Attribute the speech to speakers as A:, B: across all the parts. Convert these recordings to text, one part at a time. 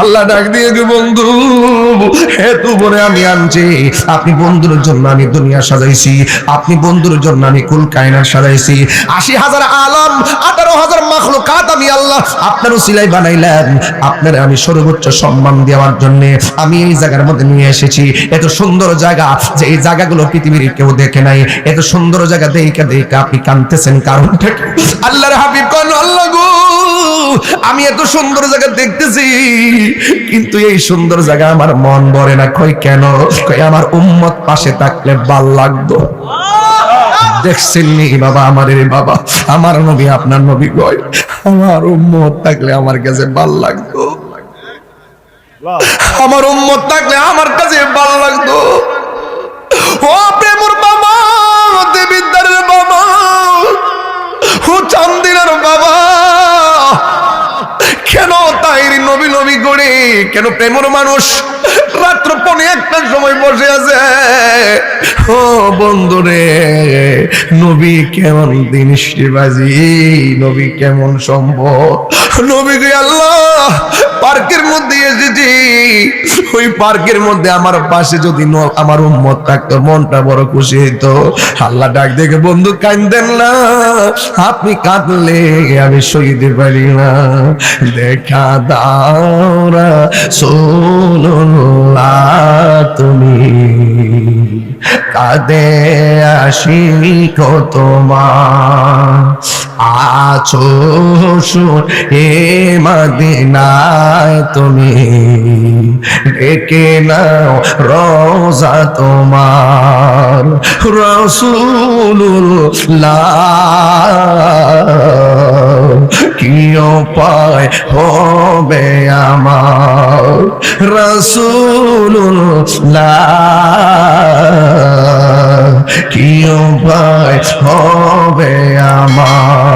A: আল্লাহ ডাক দিয়ে বন্ধু হেতু বলে আমি আনছি। আপনি বন্ধুর জন্য আমি দুনিয়া সাজাইছি। আপনি বন্ধুর জন্য আমি কুল কায়নার সাজাইছি। আশি হাজার আলম, আঠারো হাজার মাখলুকাত আমি আল্লাহ আপনারও সিলাই বানাইলাম। আপনার আমি সর্বোচ্চ সম্মান দেওয়ার জন্য আমি এই জায়গার মধ্যে নিয়ে এসেছি। এত সুন্দর জায়গা যে এই জায়গাগুলো পৃথিবীর কেউ দেখে নাই। এত সুন্দর জায়গা দেখে দেখে আপনি কানতেছেন কারণটা? আল্লাহর হাবিব কোন, আল্লাহ গো আমি এত সুন্দর জায়গা দেখতেছি, কিন্তু এই সুন্দর জায়গা আমার মন ভরে না। কই কেন? কই আমার উম্মত পাশে থাকলে ভালো লাগতো। দেখছেননি বাবা আমার রে বাবা? আমার নবী আপনার নবী কয়, আমার উম্মত থাকলে আমার কাছে ভালো লাগতো। আমার উম্মত থাকলে আমার কাছে ভালো লাগতো। ও প্রেমর বাবা দেবিদ্দারের বাবা, ও চান্দিনার কেন প্রেমর মানুষ রাত্র পনে একটা সময় বসে আছে? ও বন্ধুরে, নবী কেমন দিনষ্টিবাজি নবী কেমন সম্ভব নবী গে আল্লাহ, পার্কের মধ্যে এসেছি। ওই পার্কের মধ্যে আমার পাশে যদি আমার উম্মত থাকতো, মনটা বড় খুশি হইতো। আল্লাহ ডাক দেখে, বন্ধু, কান্দেন না। আপনি কাঁদলে আমি সইতে পারি না দেখা দাওরা সোল্লাহ কাদে আশিক তোমার। আছো সুর এ মদিনায় তুমি ডেকে নাও রোজা তোমার রসুল্লাহ কি উপায় হবে আমার রসুল্লাহ কি উপায় হবে আমার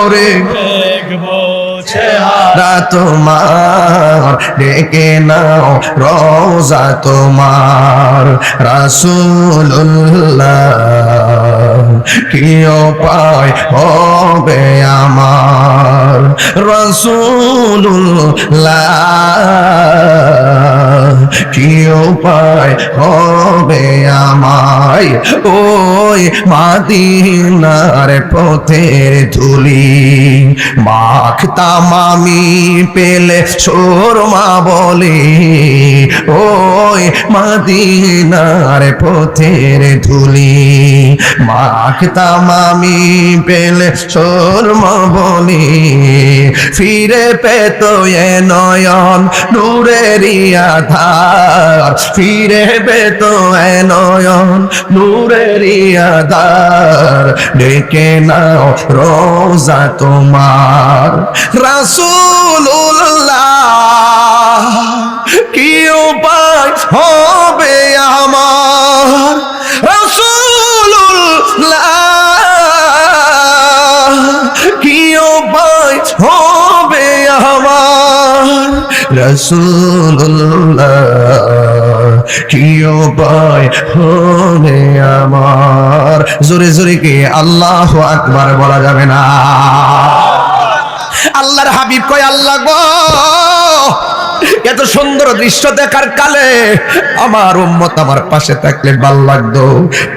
B: দেখব চেহারা
A: তোমার ডেকে নাও রোজা তোমার। রাসূলুল্লাহ কি উপায় হবে আমার? রাসূলুল্লাহ কি উপায় হবে আমায় ওই মাদিনার পথের ধুলি। মাখতাম আমি পেলে সোরমা বলে। ওই মাদিনার পথের ধুলি। মাখতাম আমি পেলে সোরমা বলে। ফিরে পেত এ নয়ন নূরেরই আধার ফিরে পেত এ নয়ন নূরেরই আধার ডেকে নাও রোজা তোমার। রাসূলুল্লাহ, কি উপায় হবে আমার? রাসূলুল্লাহ, কি উপায় হবে আমার? রসুল্লাহ কি উপায় হলে আমার। জোরে জোরে কে, আল্লাহ আকবার বলা যাবে না। আল্লাহর হাবিব কয়, আল্লাহ গো। এত সুন্দর দৃশ্য দেখার কালে আমার উম্মত আমার পাশে থাকলে ভালো লাগতো।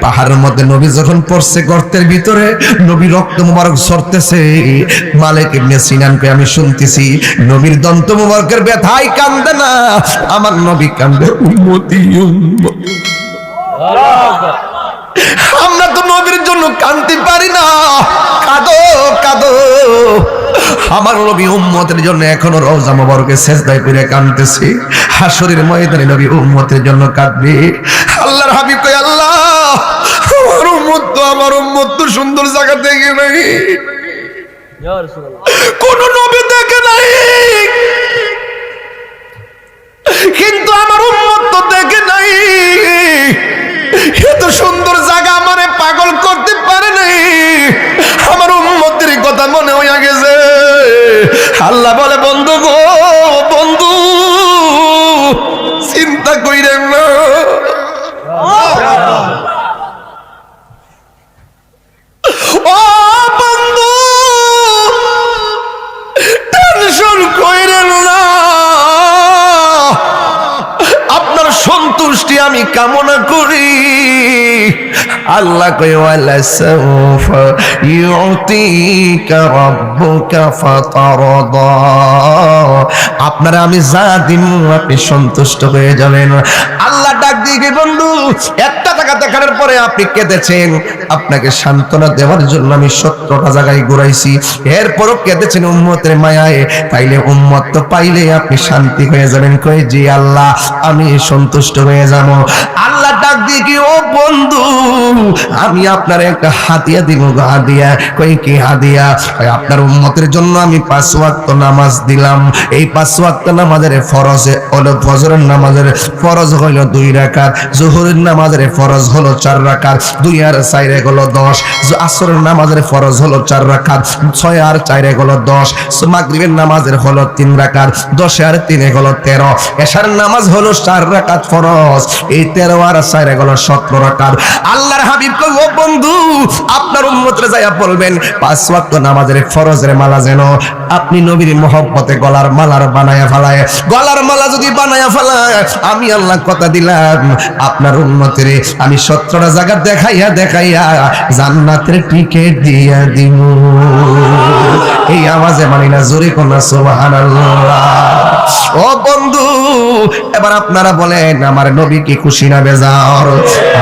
A: পাহাড়ের মধ্যে নবী যখন পড়ছে গর্তের ভিতরে, নবী রক্ত মুবারক সরতেছে মালিক ইবনে সিনান কে আমি শুনতেছি, নবীর দন্ত মুবারকের ব্যথায় কান্দে না, আমার নবী কান্দে, উম্মতি উম্মতি। আমরা তো নবীর জন্য কানতে পারি না। কাঁদো কাঁদো। আমার নবী উম্মতের জন্য এখনও রওজা মোবারকে সেজদায় করে কাঁদতেছি। হাসরের ময়দানে নবী উম্মতের জন্য কাঁদবে। আল্লাহর হাবিব কই আল্লাহ, আমার উম্মত তো আমার উম্মত তো সুন্দর জায়গা দেখে নাই। কোন নবী দেখে নাই। কিন্তু আমার উম্মত তো দেখে নাই। এত সুন্দর জায়গা আমারে পাগল করতে পারে নাই। আমার উম্মতের কথা মনে হইয়া গেছে। আল্লাহ বলে, বন্ধু গো, বন্ধু, চিন্তা কইরেন না। বন্ধু কইরেন না। আপনার সন্তুষ্টি আমি কামনা আল্লাহ কয়, ওয়ালা সাউফা ইউতিকা রাব্বুকা ফাতারদা। আপনারা আমি যা দিন আপনি সন্তুষ্ট হয়ে যাবেন। আল্লাহ ডাক দিয়ে বন্ধু বন্ধু একটা টাকা দেখানোর পরে আপনি কেঁদেছেন। আপনাকে সান্ত্বনা দেওয়ার জন্য আমি সত্তরটা জায়গায় ঘুরাইছি। এরপরও কেঁদেছেন উম্মতের মায়ায়। তাইলে উম্মত তো পাইলে আপনি শান্তি হয়ে যাবেন। কয়ে জি আল্লাহ, আমি সন্তুষ্ট হয়ে যাব। আল্লাহ ডাক দিয়ে কি, ও বন্ধু, আমি আপনার একটা হাতিয়া দিব হাদিয়া। কই কি হাদিয়া? আপনার উম্মতের জন্য আমি পাঁচ ওয়াক্ত নামাজ দিলাম। এই পাঁচ ওয়াক্ত নামাজের ফরজে হলো ফজরের নামাজের ফরজ হইল দুই রাকাত, জোহরের নামাজের ফরজ হলো চার রাকাত, দুই আর চাইরে হলো দশ। আসরের নামাজের ফরজ হলো চার রাকাত, ছয় আর চাইরে হলো দশ। মাগরিবের নামাজের হলো তিন রাকাত, দশ আর তিনে হলো তেরো। এশার নামাজ হলো চার রাকাত ফরজ, এই তেরো আর চাইরে হলো সতেরো রাকাত। আল্লাহর হাবিব কই ও বন্ধু, আপনার উম্মতরে যাইয়া বলবেন, পাঁচ ওয়াক্ত নামাজের ফরজের মালা যেন আপনি নবীর মহব্বতে গলার মালার বানায়া ফেলায়। গলার মালা যদি বানায়া ফেলায়, আমি আল্লাহ কথা দিলাম, আপনার উন্মতের আমি সত্তরটা জায়গা দেখাইয়া দেখাইয়া জান্নাতের টিকিট দিয়া দিব। এই আওয়াজে মানি না, জোরে কোনা সুবহানাল্লাহ। ও বন্ধু, এবার আপনারা বলেন, আমার নবী কি খুশি না বেজার?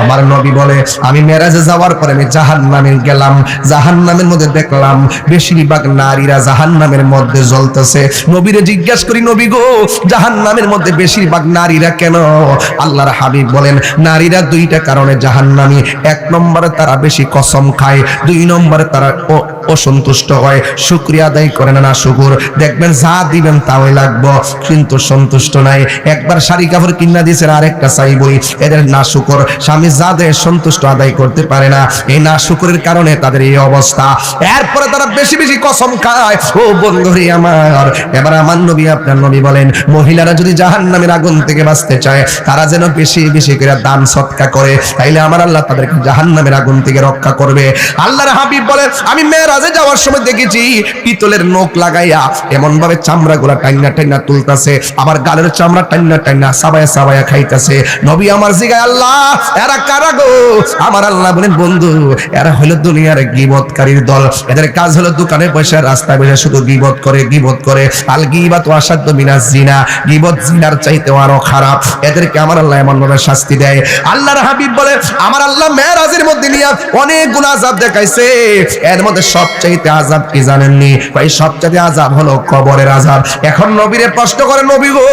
A: আমার নবী বলে, আমি মেরাজে যাওয়ার পরে আমি জাহান্নামে গেলাম। জাহান্নামের মধ্যে দেখলাম, বেশিরভাগ নারীরা জাহান্নামের মধ্যে জ্বলতেছে। নবীরে জিজ্ঞেস করি, নবী গো, জাহান্নামের মধ্যে বেশিরভাগ নারীরা কেন? আল্লাহর হাবিব বলেন, নারীরা দুইটা কারণে জাহান্নামী। এক নম্বরে তারা বেশি কসম খায়, দুই নম্বরে তারা অসন্তুষ্ট হয়। শুক্রিয়া আদায় করে না না শুকুর। দেখবেন যা দিবেন তাই লাগবো, কিন্তু সন্তুষ্ট নাই। একবার শাড়ি কাপড় কিনা দিয়েছেন আরেকটা চাইবই এদের না শুকর। স্বামী যা দেয় সন্তুষ্ট আদায় করতে পারে না। এই না শুকুরের কারণে তাদের এই অবস্থা। এরপরে তারা বেশি বেশি কসম খায়। ও বন্ধুরে আমার, এবার আমার নবী, আপনার নবী বলেন, মহিলারা যদি জাহান নামের আগুন থেকে বাঁচতে চায়, তারা যেন বেশি বেশি করে দান সৎকা করে। তাইলে আমার আল্লাহ তাদেরকে জাহান নামের আগুন থেকে রক্ষা করবে। আল্লাহর হাবিব বলে আমি মেয়েরাজে যাওয়ার সময় দেখেছি, পিতলের নখ লাগাইয়া এমন ভাবে চামড়া গুলা টাইনা টাইনা তুলতাছে, আবার গালের চামড়া টাইনা টাইনা সাবায়া সাবায়া খাইতাছে। নবী আমার জিগায়, আল্লাহ, এরা কারা গো? আমার আল্লাহ বলেন, বন্ধু, এরা হলো দুনিয়ার গিবতকারীর দল। এদের কাজ হলো দোকানে বসে, রাস্তায় বসে শুধু গিবত করে গিবত করে। আল গিবাত অসাধ্য মিনাস জিনা গিবত জিনার চাইতেও আরও খারাপ। এদেরকে আমার আল্লাহ এমন ভাবে শাস্তি দেয়। আল্লাহর হাবিব বলে, আমার আল্লাহ মেরাজের মধ্যে নিয়ে অনেক গুণ আজাব দেখাইছে। এর মধ্যে সবচাইতে আজাব কি জানেননি? ভাই, সবচাইতে আজাব হলো কবরের আজাব এখন নবীরে প্রশ্ন করে, নবী গো,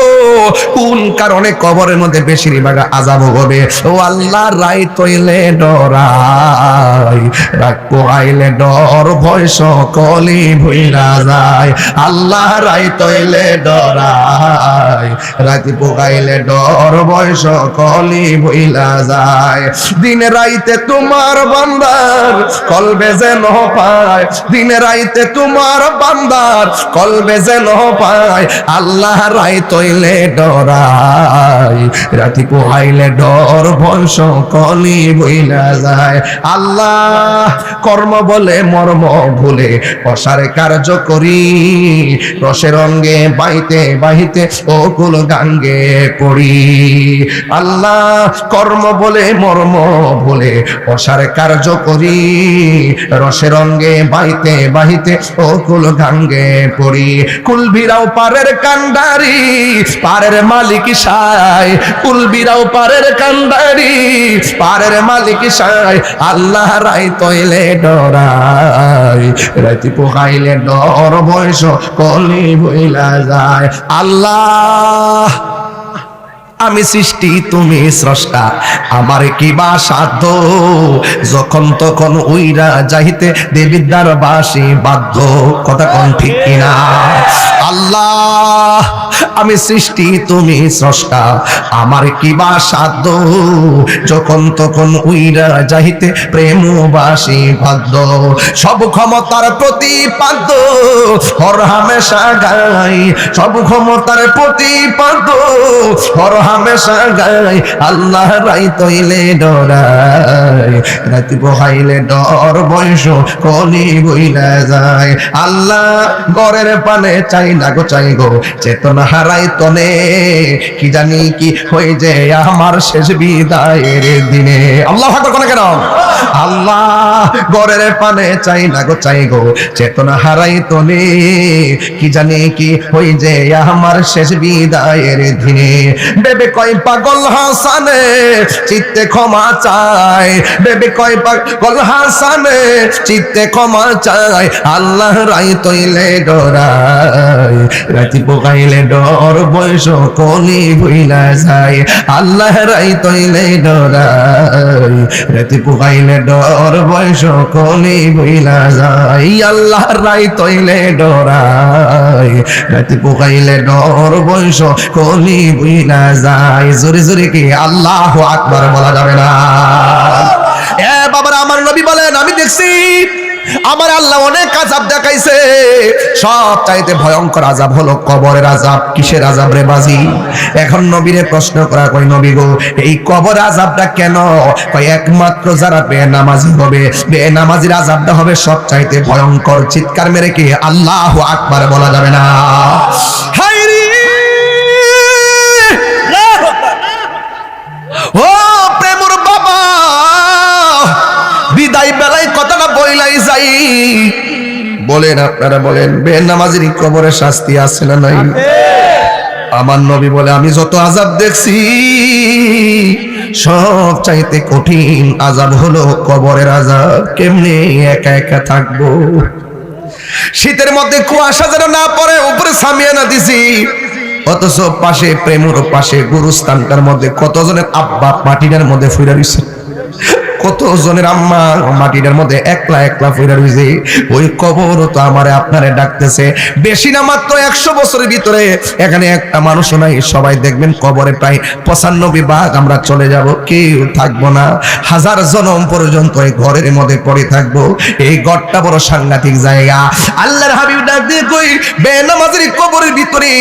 A: কোন কারণে কবরের মধ্যে বেশিরভাগ আজাব হবে? ও আল্লাহ রাই তৈলে ডরাই, রাগ পোহাইলে ডর, ভয় সকলি ভুইলা যায়। আল্লাহ রাই তৈলে ডরাই রাতি পোকাইলে ডর, ভয় সকলি ভুইলা যায়। দিনে রাইতে তোমার বান্দার কলবে যেন পায়। দিনে রাইতে তোমার বান্দার কলবে যেন পায়। আল্লাহ রাই ডরাই রাতি পোহাইলে ডর ভয় সকলি ভুইলা যায়। আল্লাহ কর্ম বলে মর্ম ভুলে অসারে কার্য করি। রসের রঙ্গে বাইতে বাহিতে ও কুল গাঙ্গে পড়ি। আল্লাহ কর্ম বলে মর্ম ভুলে অসারে কার্য করি। রসের রঙ্গে বাইতে বাহিতে ও কুল গাঙ্গে পড়ি। কুলবিরাও পারের কান্ডারি, পারের মালিক সায় কুলবিরাও পারের কান্ডারি, পারের মালিক সায় আল্লাহ রাই তৈলে ডরাই। রাতি পোহাইলে ডর বয়স কলি বইলা যায়। আল্লাহ আমি সৃষ্টি, তুমি স্রষ্টা। আমার কি বা সাধ্য? যখন তখন উইরা যাইতে দেবিদ্যার বাসি বাধ্য। কথা কোন ঠিক কিনা? আমি সৃষ্টি, তুমি স্রষ্টা। আমার কি বা সাধ্য? যখন তখন উইরা যাইতে প্রেমবাসী ভাগ্য। সব ক্ষমতার প্রতিপাদ্য হর হামেশা গাই। সব ক্ষমতার প্রতিপাদ্য হর হামেশা গাই। আল্লাহ রাই তৈলে ডরাই। রাতি বহাইলে ডর, বয়স কলি বইলা যায়। আল্লাহ গড়ের পানে চাই না গো, চাই গো। চেতনা হারাই তনে কি জানি কি হয়ে যে আমার শেষ বিদায়ের দিনে। আল্লাহ আকবার কোন কেন? আল্লাহ গড়ের পানে চাই না গো, চাই গো, চেতনা হারাই তনে কি জানি কি হয়ে যে আমার শেষ বিদায়ের দিনে। বেবে কয়, পাগল হাসানে, চিত্তে ক্ষমা চায় বেবে কয়, পাগল হাসানে, চিত্তে ক্ষমা চায় আল্লাহ রাই তৈলে ডরাই রাতি পোকাইলে ডর বয়স কলি ভুইলা যায়। আল্লাহ রাই তৈলে ডরাই। রাতি পোকাইলে ডর বয়স কলি ভুইলা যায়। আল্লাহ রাই তৈলে ডরাই। রাতি পোকাইলে ডর বয়স কলি ভুইলা যায়। জোরে জোরে কি আল্লাহ আকবার বলা যাবে না? এ বাবার, আমার নবী বলেন, আমি দেখছি আমার আল্লাহ অনেক আজাব দেখাইছে। সব চাইতে ভয়ঙ্কর আজাব হলো কবরের আজাব কিসের আজাব রে বাজি? এখন নবীরে প্রশ্ন করা কই নবী গো, এই কবর আজাবটা কেন? কই একমাত্র যারা বেনামাজি হবে, বেনামাজির আজাবটা হবে সব চাইতে ভয়ঙ্কর। চিৎকার মেরে কি আল্লাহ আকবার বলা যাবে না। হায় বলেন আপনারা বলেন বেনামাজির কবরে শাস্তি আছে না নাই? আমার নবী বলে আমি যত আজাব দেখছি সব চাইতে কঠিন আজাব হলো কবরের আজাব কেমনে একা একা থাকব? শীতের মধ্যে কুয়াশা যেন না পড়ে উপরে সামিয়ানা দিছি। অথচ পাশে প্রেমর পাশে গুরুস্থানটার মধ্যে কতজনের আব্বা মাটিটার মধ্যে ফুইরা রইছে। কত জনের আম্মা মাটিটার মধ্যে একলা একলা ফুইরা রইছে। ওই কবর তো আমারে আপনারে ডাকতেছে। বেশি না মাত্র একশো বছরের ভিতরে এখানে একটা মানুষও নাই। সবাই দেখবেন কবরে প্রায় পঁচানব্বই ভাগ আমরা চলে যাব, কেউ থাকব না। হাজার জনম পর্যন্ত এই ঘরের মধ্যে পড়ে থাকব। এই ঘরটা বড় সাংঘাতিক জায়গা। আল্লাহর হাবিব ডাক দিয়ে কই, বেনামাজের কবরের ভিতরে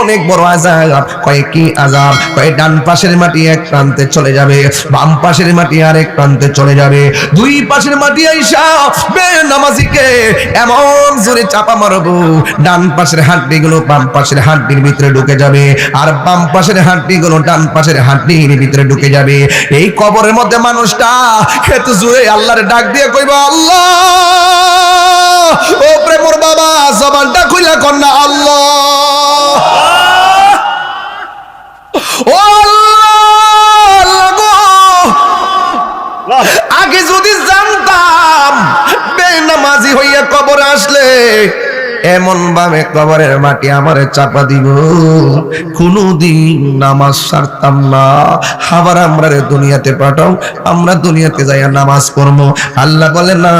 A: অনেক বড় আজাব কয় কি আজাব কয় ডান পাশের মাটি এক প্রান্তে চলে যাবে, বাম পাশের মাটি আরেক প্রান্তে চলে যাবে। দুই পাশের মাটি আইসা বেনামাজিকে এমন জোরে চাপা মারবো। ডান পাশের হাড্ডি গুলো বাম পাশের হাড্ডির ভিতরে ঢুকে যাবে আর বাম পাশের হাড্ডি গুলো ডান পাশের হাড্ডির ভিতরে ঢুকে যাবে। এই কবরের মধ্যে মানুষটা এত জোরে আল্লাহর ডাক দিয়ে কইবা আল্লাহ! ও প্রেমর বাবা জবানটা খুইলা কন্যা আল্লাহ! ও আল্লাহ, বেনামাজি হইয়া কবর আসলে এমন ভাবে কবরের মাটি আমারে চাপা দিব। কোনদিন নামাজ সারতাম না। আবার আমরা দুনিয়াতে পাঠাও, আমরা দুনিয়াতে যাইয়া নামাজ পড়ব। আল্লাহ বলে, না,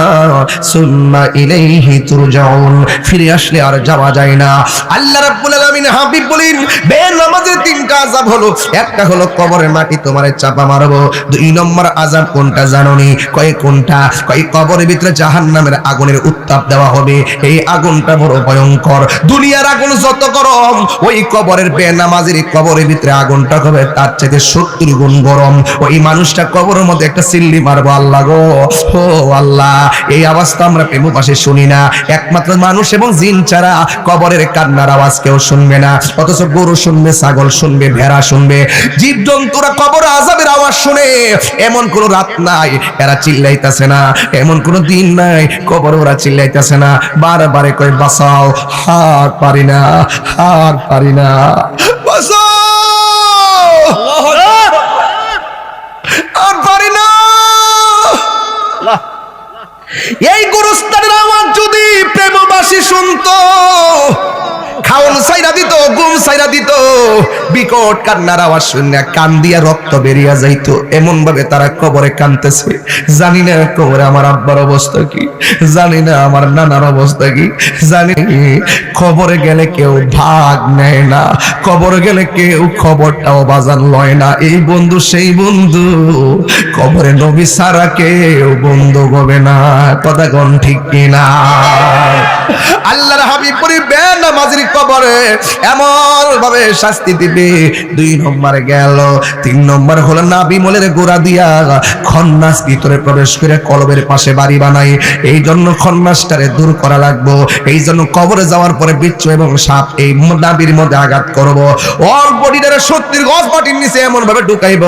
A: সুন্না ইলাইহি তুরজাউন। ফিরে আসলে আর যাওয়া যায় না। আল্লাহ রাব্বুল আলামিন হাবিব বলেন, বে নামাজের তিনটা আযাব হলো। একটা হলো কবরের মাটি তোমারে চাপা মারবো। দুই নম্বর আযাব কোনটা জানোনি? কয় কোনটা? কয় কবরের ভিতরে জাহান্নামের আগুনের উত্তাপ দেওয়া হবে। এই আগুনটা ভয়ঙ্কর। দুনিয়ার আগুন যত গরম, ওই কবরের বেনামাজের কবরের ভিতরে আগুনটা হবে, তার চাইতে সত্তর গুণ গরম। ওই মানুষটা কবরের মধ্যে একটা সিল্লি মারবো, আল্লাহ গো। ও আল্লাহ, এই আওয়াজ তো আমরা প্রেম পাশে শুনি না। একমাত্র মানুষ এবং জিন ছাড়া কবরের কান্নার আওয়াজ কেউ শুনবে না। অথচ গরু শুনবে, ছাগল শুনবে, ভেড়া শুনবে। জীব জন্তুরা কবর আজাবের আওয়াজ শুনে, এমন কোন রাত নাই, এরা চিল্লাইতেছে না। এমন কোন দিন নাই, কবর ওরা চিল্লাইতেছে না। বারবারে কয় বাঁচাও হার পারি না হার পারি না। বাঁচাও! আর পারি না। এই গুরুস্তানের আওয়াজ যদি প্রেমবাসী শুনতো খাওন সাইরা দিত গুম সাইরা দিত বিকট কান্নার আওয়াজ শুনে কান দিয়া রক্ত বেরিয়ে যাইতো। এমন ভাবে তারা কবরে কানতেছে জানি না কবরে আমার আব্বার অবস্থা কি, জানি না আমার নানার অবস্থা কি, জানি খবরে গেলে কেউ ভাগ নেয় না, কবরে গেলে কেউ খবরটাও বাজান লয় না। এই বন্ধু, সেই বন্ধু, কবরে নবী সারা কেউ বন্ধু হবে না। কথা ঠিক কিনা? আল্লাহর হাবিব পরিবে নামাজের কবরে এমন ভাবে শাস্তি দিবে দুই নম্বর গেল, তিন নম্বর হলো নাবি মোলের গোড়া দিয়া। খন্নাস ভিতরে প্রবেশ করে কলবের পাশে বাড়ি বানাই এই জন্য খন্নাসটারে দূর করা লাগবো। এই জন্য কবরে যাওয়ার পরে বিচ্ছু এবং সাপ এই নাবির মধ্যে আঘাত করব। ওর বডিটারে সত্যির গছ মাটির নিচে এমন ভাবে ঢুকাইব।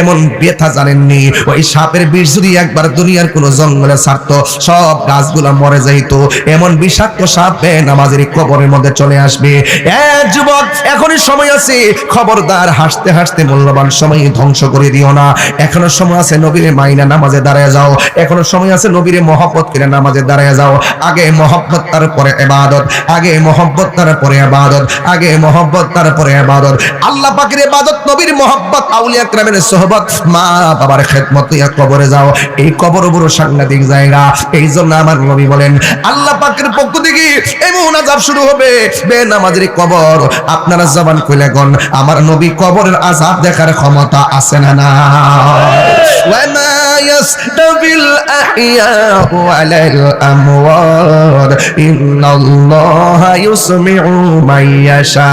A: এমন ব্যথা জানেননি। ওই সাপের বিষ যদি একবার দুনিয়ার কোন জঙ্গলে ছাড়তো, সব গাছগুলা মরে যাইতো। এমন বিষাক্ত সাপ নামাজের কবরের মধ্যে চলে আসবে। এ যুবক, এখনই সময় আছে আছে খবরদার হাসতে হাসতে মূল্যবান সময় ধ্বংস করে দিও না। এখনও সময় আছে নবীরে মাইনা নামাজে দাঁড়ায় যাও। এখনও সময় আছে নবীরে মহব্বত কিনা নামাজে দাঁড়ায় যাও। আগে মহব্বত, তারপরে এবাদত আগে মহব্বত, তারপরে এবাদত আগে মহব্বত, তারপরে এবাদত আল্লাহ পাকের এবাদত নবীর মহব্বত, আউলিয়া ক্রামের সোহবত। মা বাবার খেদমত, ইয়া কবরে যাও। এই কবর বড় সাংঘাতিক জায়গা। এই জন্য আমার নবী বলেন, আল্লাহ পাকের পক্ষ থেকে এমন আজাব শুরু হবে। বে নামাজের কবর, আপনারা জবান কইলে গন আমার নবী কবরের আজাব দেখার ক্ষমতা আছে না না ইয়াস্তাবিল আহইয়া ওয়ালাল আমওয়াত ইন্নাল্লাহা ইউসমিউ ইয়াশা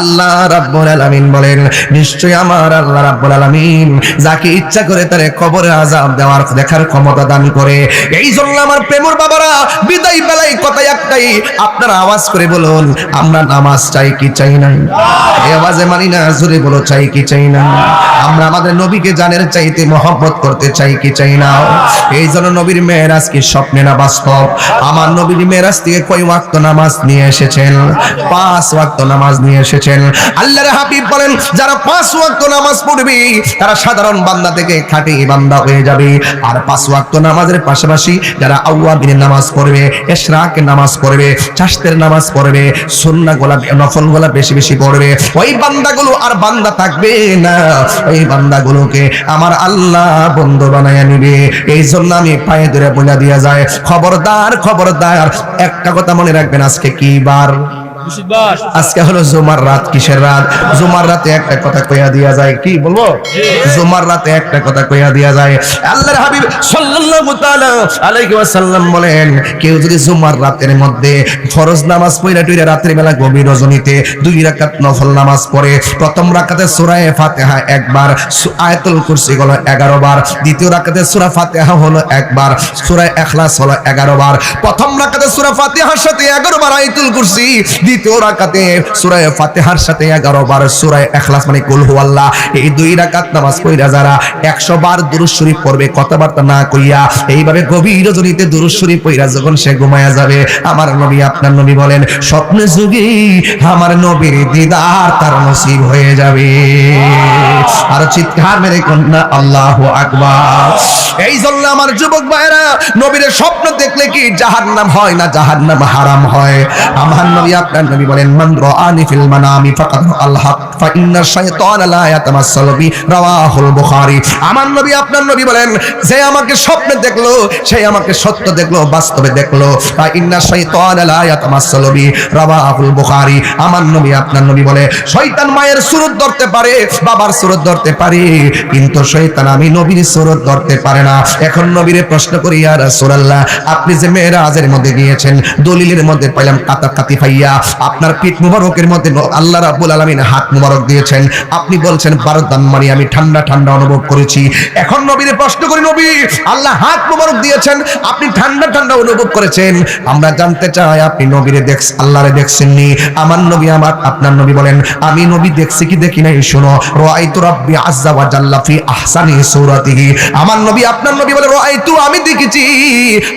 A: আল্লাহ রাব্বুল আলামিন বলেন নিশ্চয় আমার আল্লাহ রাব্বুল আলামিন যাকে ইচ্ছা করে তারে কবরে আযাব দেওয়ার দেখার ক্ষমতা দান করে। এই জন্য আমার প্রেমর বাবারা, বিদায় বেলায় কথা একটাই, আপনারা আওয়াজ করে বলুন, আমরা নামাজ চাই কি চাই না এই আওয়াজে মানি না, জোরে বলো, চাই কি চাই না আমরা আমাদের নবীকে জানের চাইতে মহব্বত করতে চাই কি চাই না? এই জন্য নবীর মেয়েরাজ কি স্বপ্নে না বাস্তব? আমার নবীর মেয়েরাজ থেকে কয় ওয়াক্ত নামাজ নিয়ে এসেছেন? পাঁচ ওয়াক্ত নামাজ নিয়ে এসেছেন। আল্লাহর হাবিব বলেন, যারা পাঁচ ওয়াক্ত নামাজ পড়বে, তারা সাধারণ বান্দা থেকে খাঁটি বান্দা হয়ে যাবে। আর পাঁচ ওয়াক্ত নামাজের পাশাপাশি যারা আউয়াবিনের নামাজ পড়বে এশরাকের নামাজ পড়বে চাষতের নামাজ পড়বে সুন্নাহ গোলা, নফল গোলা বেশি বেশি পড়বে। ওই বান্দাগুলো আর বান্দা থাকবে না। ওই বান্দাগুলোকে আমার আল্লাহ বন্ধু বানায় নিবে। এই জন্য আমি পায়ে ধরে বলে দিয়া যায়, খবরদার খবরদার, একটা কথা মনে রাখবেন আজকে কি বার? আজকে হলো জুমার রাত কিসের রাত? জুমার রাতে একটা কথা কইয়া দিয়া যায় কি বলব? জুমার রাতে একটা কথা কইয়া দিয়া যায়। আল্লাহর হাবিব সাল্লাল্লাহু তাআলা আলাইহি ওয়াসাল্লাম বলেন কেউ যদি জুমার রাতের মধ্যে ফরজ নামাজ পড়া টুইরা রাতের বেলা গভীর রজনীতে দুই রাকাত নফল নামাজ পড়ে প্রথম রাকাতে সূরা ফাতিহা একবার আয়াতুল কুরসি হলো 11 বার দ্বিতীয় রাকাতে সূরা ফাতিহা হলো একবার সূরা ইখলাস হলো 11 বার প্রথম রাকাতে সূরা ফাতিহার সাথে 11 বার আয়াতুল কুরসি দ্বিতীয় রাকাতে সূরা ফাতিহার সাথে 11 বার সূরা ইখলাস মানে কুল হুয়াল্লাহ। এই দুই রাকাত নামাজ পড়া যারা 100 বার দুরূদ শরীফ পড়বে, কথাবার্তা না কইয়া এইভাবে গভীর রজনীতে দুরূদ শরীফ পড়া যখন সে ঘুমায়া যাবে, আমার নবী আপনার নবী বলেন, স্বপ্নে যুগে আমার নবীর দিদার তার নসিব হয়ে যাবে। আর চিৎকার মেরে কন্যা, আল্লাহ আকবার। এই জন্য আমার যুবক ভাইরা নবীর স্বপ্ন দেখলে কি জাহান্নাম হয় না জাহান্নাম হারাম হয়? আমার নবী আপনার নবী বলেন, মান রাআনি ফিল মানামি ফাকাদ আল হক ফা ইন্না শাইতান লা ইয়াতামাসসালু বি রাওয়াহুল বুখারী। আমার নবী, আপনার নবী বলেন, যে আমাকে স্বপ্নে দেখল, সে আমাকে সত্য দেখল, বাস্তবে দেখল ফা ইন্না শাইতান লা ইয়াতামাসসালু বি, রাওয়াহুল বুখারী। আমার নবী, আপনার নবী বলে, শয়তান মায়ের সুরত ধরতে পারে, বাবার সুরত ধরতে পারে, কিন্তু শয়তান আমি নবীর সুরত ধরতে পারে না। এখন নবীরে প্রশ্ন করি, ইয়া রাসূলুল্লাহ, আপনি যে মেরাজের মধ্যে গিয়েছেন, দলিলের মধ্যে পাইলাম কাতা কাতি ফাইয়া আপনার পিঠ মুবারকের মধ্যে আল্লাহ রাব্বুল আলামিন হাত মুবারক দিয়েছেন। আপনি বলছেন বারদান মারি আমি ঠান্ডা ঠান্ডা অনুভব করেছি। এখন নবীরে প্রশ্ন করি, নবী, আল্লাহ হাত মুবারক দিয়েছেন, আপনি ঠান্ডা ঠান্ডা অনুভব করেছেন? আমরা জানতে চাই, আপনি নবীরে দেখ আল্লাহরে দেখছেননি। আমার নবী আমার, আপনার নবী বলেন, আমি নবী দেখছি কি দেখি নাই, শোনো, রাআইতু রাব্বি আযজা ওয়া জাল্লা ফি আহসানি সূরাতিহি। আমার নবী, আপনার নবী বলে, রাআইতু, আমি দেখেছি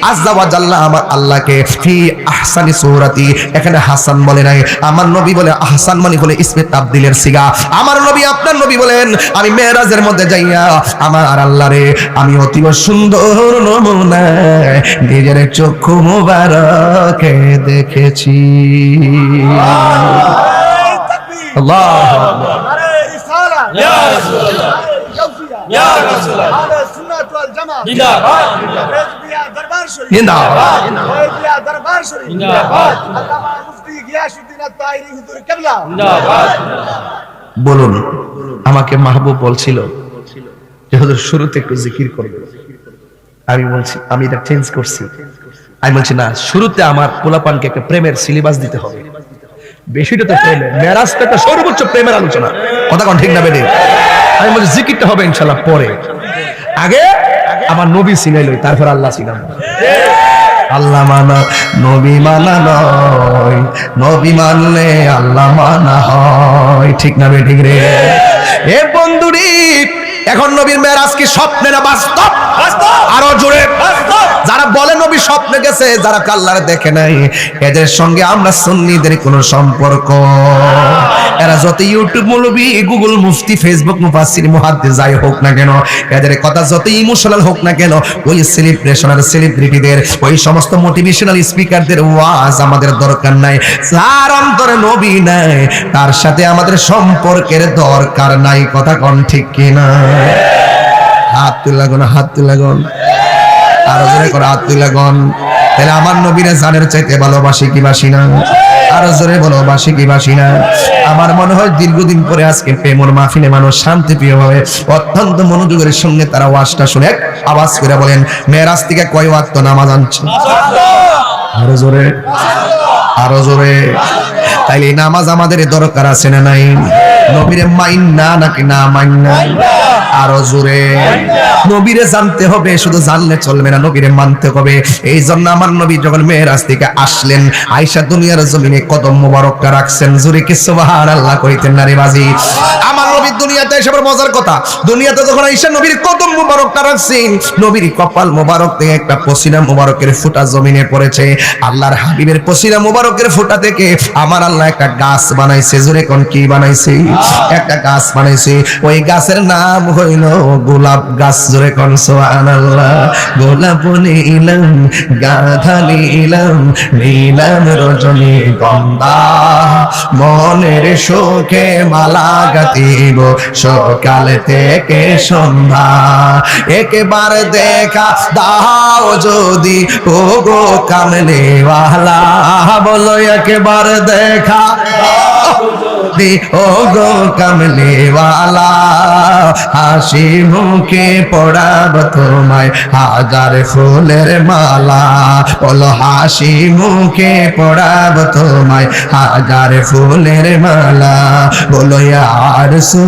A: আযজা ওয়া জাল্লা আমার আল্লাহকে ফি আহসানি সূরাতি। এখানে হাসান বলে নাই। আমার নবী বলে হাসান মানে হলে ইসমে তাবদিলের সিগা। আমার নবী আপনার নবী বলেন আমি মেরাজের মধ্যে যাইয়া আমার আল্লাহ রে আমি অতীব সুন্দর নমুনায় নিজের চক্ষু মুবারকে দেখেছি। আল্লাহ।
B: জিন্দাবাদ।
C: দরবার শরীফ
A: জিন্দাবাদ
C: দরবার শরীফ
B: জিন্দাবাদ।
A: বলুন আমাকে মাহবুব বলছিল যে হুজুর শুরুতে একটু জিকির করবে। আমি বলছি আমি এটা চেঞ্জ করছি। আমি বলছি না শুরুতে আমার পোলাপানকে একটা প্রেমের সিলেবাস দিতে হবে। বেশিটা তো প্রেমের মেরাজটা তো সর্বোচ্চ প্রেমের আলোচনা। কথা কোন ঠিক না বেদে? আমি বলছি জিকিরটা হবে ইনশাল্লাহ পরে। আগে আমার নবী সিনাইলই তারপর আল্লাহ সিনাম আল্লাহ মানা, নবী মানা নয়। নবী মানলে আল্লাহ মানা হয়। ঠিক না বে ঠিক রে? এ বন্ধুরি, এখন নবীর মেয়ের কি স্বপ্নে না বাস্তব? বলে স্বপ্নে গেছে যারা কাল্লার দেখে নাই, এদের সঙ্গে আমরা সুন্নিদের কোনো সম্পর্ক। এরা যত ইউটিউব মুলবি গুগল মুফতি ফেসবুক মুফাসসির, মুহাদ্দিস, যাই হোক না কেন, এদের কথা যত ইমোশনাল হোক না কেন, ওই সেলিব্রেশন আর সেলিব্রিটিদের ওই সমস্ত মোটিভেশনাল স্পিকারদের ওয়াজ আমাদের দরকার নাই। যার অন্তরে নবী নাই, তার সাথে আমাদের সম্পর্কের দরকার নাই। কথা কোন ঠিক কিনা? হাত তুলে গুন হাত তুলে গুন আরও জোরে করে হাত তুলে গুন তাহলে আমার নবীরে জানের চাইতে ভালোবাসি কি বাসি না? আরও জোরে বলো, বাসি কি বাসি না? আমার মনে হয় দীর্ঘদিন পরে আজকে প্রেমর মাহফিলে মানুষ শান্তি প্রিয় ভাবে অত্যন্ত মনোযোগের সঙ্গে তারা ওয়াজটা শুনে আওয়াজ করে বলেন, মেয়েরাজ থেকে কয় ওয়াক্ত নামাজ আনছে? আরও জোরে। আরও জোরে। তাইলে নামাজ আমাদের দরকার আছে না নাই? নবীরে মাইন না নাকি না মাইন না আরও জোরে। নবীরে জানতে হবে শুধু জানলে চলবে না নবীরে মানতে হবে। এই জন্য আমার নবী যখন মেয়েরাজ থেকে আসলেন আয়সা দুনিয়ার জমিনে কদম মোবারকটা রাখছেন। জোরে কি সুবহানাল্লাহ করিতেন নারী বাজি আমার দুনিয়াতে এসে আবার মজার কথা। দুনিয়াতে যখন আইসা নবীর কদম মোবারকটা রাখছেন নবীর কপাল মোবারক থেকে একটা পসিনা মোবারকের ফুটা জমিনে পড়েছে। আল্লাহর হাবিবের পসিনা মোবারকের ফুটা থেকে আমার আল্লাহ একটা গাছ বানাইছে। জোরে কোন কি বানাইছে? একটা গাছ বানাইছে। ওই গাছের নাম হইল গোলাপ গাছ। জোরে কোন সুবহানাল্লাহ? গোলাপ নিলাম, গাধা নিলাম নিলাম রজনী গন্ধা। মনের সুখে মালা গাতিব সকাল থেকে সন্ধ্যা, একেবারে দেখা দাও যদি ও গো কামলেওয়ালা বলো একেবারে দেখা ও গো কামলেওয়ালা হাসি মুখে পড়াব তোমায় হাজার ফুলের মালা, বলো হাসি মুখে পড়াব তোমায় হাজার ফুলের মালা, বলো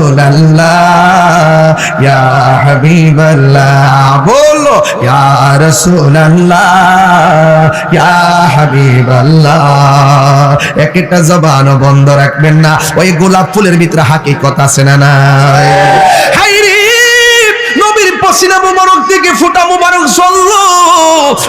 A: ইয়া আল্লাহ ইয়া হাবিবাল্লাহ। বলো, ইয়া রাসূলুল্লাহ। ইয়া হাবিবাল্লাহ। একটা জবান বন্ধ রাখবেন না। ওই গোলাপ ফুলের ভিতরে হাকিকত আছে না নাই? নবীর মুবারক থেকে ফুটা মুবারক চলল।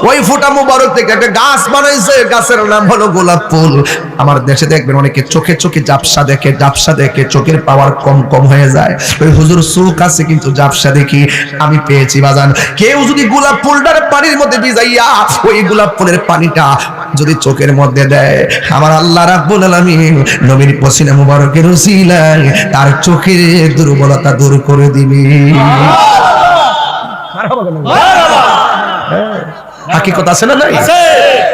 A: ওই ফুটা মুবারক থেকে একটা গাছ বানাইছে গাছের নাম হলো গোলাপ ফুল। আমার দেশে দেখবেন অনেকে চোখে চোখে জাপসা দেখে জাপসা দেখে, চোখের পাওয়ার কম কম হয়ে যায়। ওই হুজুর চোখ আছে কিন্তু জাপসা দেখি, আমি পেয়েছি বাজান। কেউ যদি গোলাপ ফুলটার পানির মধ্যে ভিজাইয়া, ওই গোলাপ ফুলের পানিটা যদি চোখের মধ্যে দেয়, আমার আল্লাহ রাব্বুল আলামিন নবীর পসিনা মুবারকের উসিলায় তার চোখের দুর্বলতা দূর করে দিবে। হাকিকত আছে না নাই?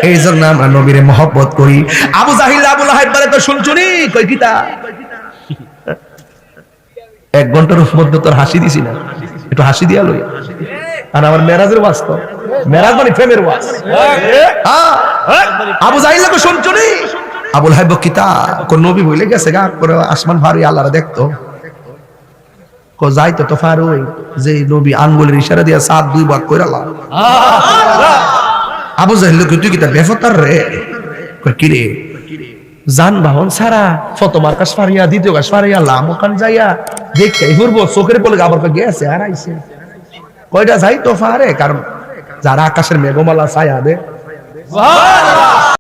A: এই জন্য আমরা নবীরে মহব্বত করি। আবু জাহিল আবুল হাইবারে তো শুনছুনি? কই কিতা? এক ঘণ্টার মধ্যে তোর হাসি দিছি না। একটু হাসি দিয়া লই। আর আমার মেরাজের ওয়াজ তো। মেরাজ মানে প্রেমের ওয়াজ। হ্যাঁ। আবু জাহিল তো শুনছুনি? আবুল হাইব কিতা কোন নবী বলে গেছে গা? করে আসমান ভারী আল্লাহরা দেখতো। কো যাইতো তো ফারুই যে নবী আঙ্গুলের ইশারা দিয়া সাত দুই ভাগ কইরালা আবু জাহিল তুই কিতা বেফতার রে? কই কি রে যানবাহন সারা ফটো মার্কাস ফারিয়া দ্বিতীয় গাছ ফারিয়া লাম ওখান যাইয়া, দেখতে ঘুরবো, চোখের বলে আবার গেছে, আর কয়টা যাই তো ফারে কারণ যারা আকাশের মেঘমালা ছায়া দে।